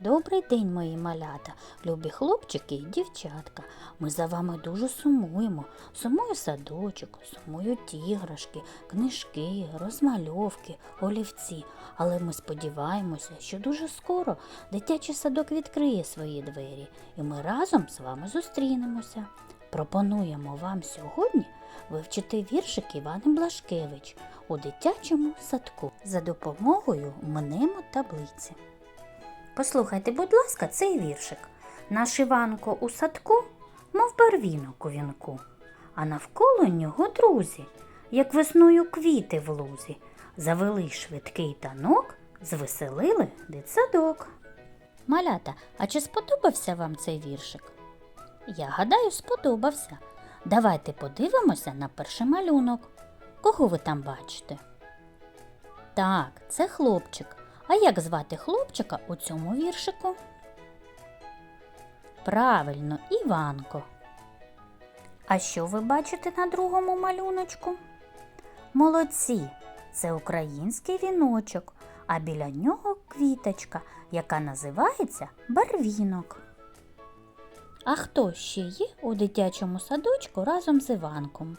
Добрий день, мої малята, любі хлопчики і дівчатка. Ми за вами дуже сумуємо. Сумує садочок, сумують іграшки, книжки, розмальовки, олівці. Але ми сподіваємося, що дуже скоро дитячий садок відкриє свої двері, і ми разом з вами зустрінемося. Пропонуємо вам сьогодні вивчити віршик Івани Блашкевич у дитячому садку за допомогою мнемо таблиці. Послухайте, будь ласка, цей віршик. Наш Іванко у садку, мов барвінок у вінку, а навколо нього друзі, як весною квіти в лузі, завели швидкий танок, звеселили дитсадок. Малята, а чи сподобався вам цей віршик? Я гадаю, сподобався. Давайте подивимося на перший малюнок. Кого ви там бачите? Так, це хлопчик. А як звати хлопчика у цьому віршику? Правильно, Іванко. А що ви бачите на другому малюночку? Молодці, це український віночок, а біля нього квіточка, яка називається барвінок. А хто ще є у дитячому садочку разом з Іванком?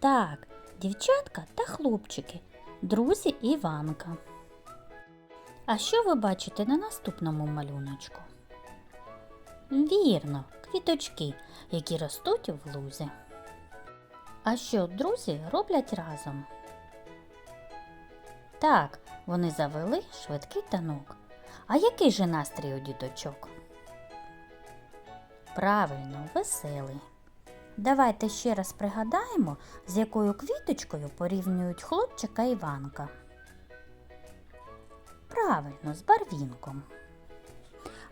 Так, дівчатка та хлопчики, друзі Іванка. А що ви бачите на наступному малюночку? Вірно, квіточки, які ростуть в лузі. А що друзі роблять разом? Так, вони завели швидкий танок. А який же настрій у діточок? Правильно, веселий. Давайте ще раз пригадаємо, з якою квіточкою порівнюють хлопчика Іванка. Правильно, з барвінком.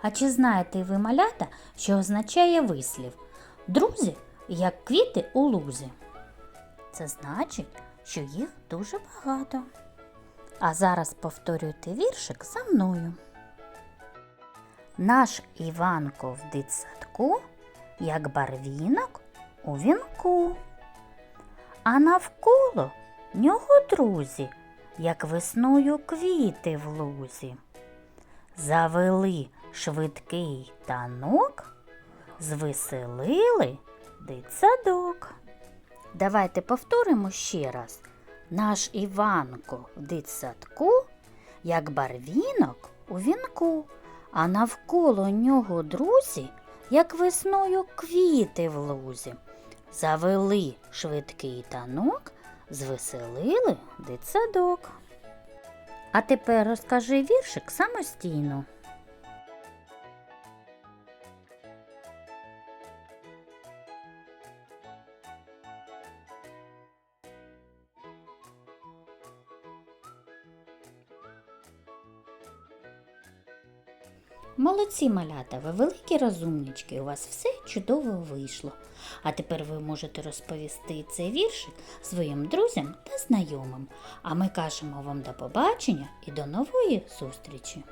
А чи знаєте ви малята, що означає вислів? Друзі, як квіти у лузі. Це значить, що їх дуже багато. А зараз повторюйте віршик за мною. Наш Іванко в дитсадку, як барвінок у вінку. А навколо нього друзі, як весною квіти в лузі. Завели швидкий танок, звеселили дитсадок. Давайте повторимо ще раз. Наш Іванко в дитсадку, як барвінок у вінку, а навколо нього друзі, як весною квіти в лузі. Завели швидкий танок, звеселили дитсадок. А тепер розкажи віршик самостійно. Молодці малята, ви великі розумнички, у вас все чудово вийшло. А тепер ви можете розповісти цей віршик своїм друзям та знайомим. А ми кажемо вам до побачення і до нової зустрічі!